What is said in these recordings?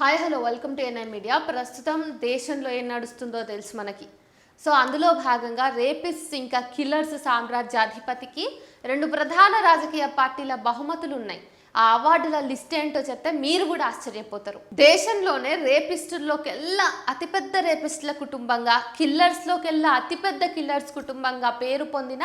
Hi hello welcome to NI media. ప్రస్తుతం దేశంలో ఏం నడుస్తుందో తెలుసు మనకి. సో అందులో భాగంగా రేపిస్ట్ ఇంకా కిల్లర్స్ సామ్రాజ్యాధిపతికి రెండు ప్రధాన రాజకీయ పార్టీల బహుమతులు ఉన్నాయి ఆ అవార్డుల లిస్ట్ ఏంటో చెప్తే మీరు కూడా ఆశ్చర్యపోతారు. దేశంలోనే రేపిస్టుల్లోకెల్లా అతిపెద్ద రేపిస్టుల కుటుంబంగా కిల్లర్స్లోకెల్లా అతిపెద్ద కిల్లర్స్ కుటుంబంగా పేరు పొందిన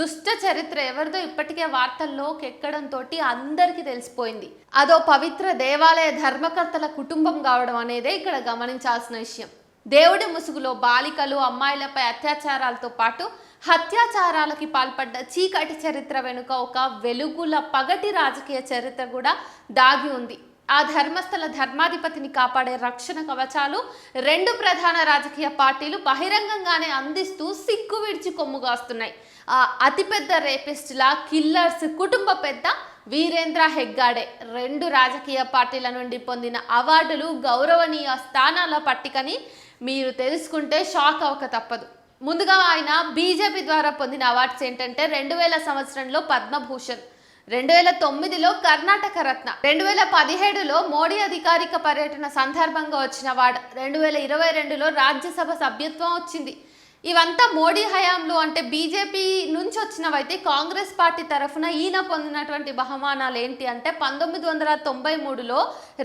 దుష్ట చరిత్ర ఎవరిదో ఇప్పటికే వార్తల్లోకి ఎక్కడంతో అందరికీ తెలిసిపోయింది. అదో పవిత్ర దేవాలయ ధర్మకర్తల కుటుంబం కావడం అనేదే ఇక్కడ గమనించాల్సిన విషయం. దేవుడి ముసుగులో బాలికలు అమ్మాయిలపై అత్యాచారాలతో పాటు హత్యాచారాలకి పాల్పడ్డ చీకటి చరిత్ర వెనుక ఒక వెలుగుల పగటి రాజకీయ చరిత్ర కూడా దాగి ఉంది. ఆ ధర్మస్థల ధర్మాధిపతిని కాపాడే రక్షణ కవచాలు రెండు ప్రధాన రాజకీయ పార్టీలు బహిరంగంగానే అందిస్తూ సిగ్గు విడిచి కొమ్ముగాస్తున్నాయి ఆ అతిపెద్ద రేపిస్టుల కిల్లర్స్ కుటుంబ పెద్ద వీరేంద్ర హెగ్గాడే రెండు రాజకీయ పార్టీల నుండి పొందిన అవార్డులు గౌరవనీయ స్థానాల పట్టికని మీరు తెలుసుకుంటే షాక్ అవ్వక తప్పదు. ముందుగా ఆయన బీజేపీ ద్వారా పొందిన అవార్డ్స్ ఏంటంటే రెండు వేల సంవత్సరంలో పద్మభూషణ్ రెండు వేల తొమ్మిదిలో కర్ణాటక రత్న రెండు వేల పదిహేడులో మోడీ అధికారిక పర్యటన సందర్భంగా వచ్చిన అవార్డు రెండు వేల ఇరవై రెండులో రాజ్యసభ సభ్యత్వం వచ్చింది. ఇవంతా మోడీ హయాంలో అంటే బీజేపీ నుంచి వచ్చినవైతే కాంగ్రెస్ పార్టీ తరఫున ఈయన పొందినటువంటి బహుమానాలు ఏంటి అంటే పంతొమ్మిది వందల తొంభై మూడులో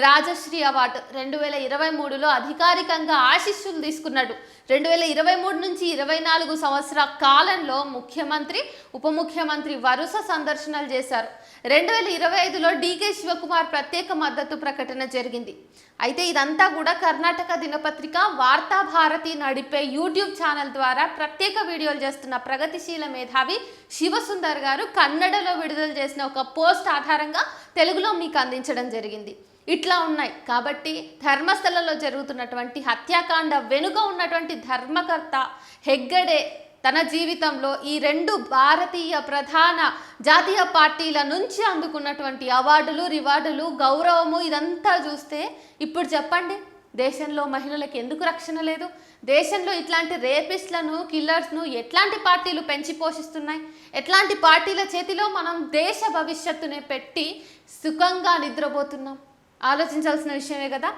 రాజశ్రీ అవార్డు రెండు వేల ఇరవై మూడులో అధికారికంగా ఆశీస్సులు తీసుకున్నాడు. రెండు వేల ఇరవై మూడు నుంచి ఇరవై నాలుగు సంవత్సరాల కాలంలో ముఖ్యమంత్రి ఉప ముఖ్యమంత్రి వరుస సందర్శనలు చేశారు. రెండు వేల ఇరవై ఐదులో డీకే శివకుమార్ ప్రత్యేక మద్దతు ప్రకటన జరిగింది. అయితే ఇదంతా కూడా కర్ణాటక దినపత్రిక వార్తాభారతి నడిపే యూట్యూబ్ ఛానల్ ద్వారా ప్రత్యేక వీడియోలు చేస్తున్న ప్రగతిశీల మేధావి శివసుందర్ గారు కన్నడలో విడుదల చేసిన ఒక పోస్ట్ ఆధారంగా తెలుగులో మీకు అందించడం జరిగింది. ఇట్లా ఉన్నాయి. కాబట్టి ధర్మస్థలంలో జరుగుతున్నటువంటి హత్యాకాండ వెనుక ఉన్నటువంటి ధర్మకర్త హెగ్గడే తన జీవితంలో ఈ రెండు భారతీయ ప్రధాన జాతీయ పార్టీల నుంచి అందుకున్నటువంటి అవార్డులు రివార్డులు గౌరవము ఇదంతా చూస్తే ఇప్పుడు చెప్పండి. దేశంలో మహిళలకు ఎందుకు రక్షణ లేదు? దేశంలో ఇట్లాంటి రేపిస్ట్లను కిల్లర్స్ను ఎట్లాంటి పార్టీలు పెంచి పోషిస్తున్నాయి? ఎట్లాంటి పార్టీల చేతిలో మనం దేశ భవిష్యత్తునే పెట్టి సుఖంగా నిద్రపోతున్నాం? ఆలోచించాల్సిన విషయమే కదా.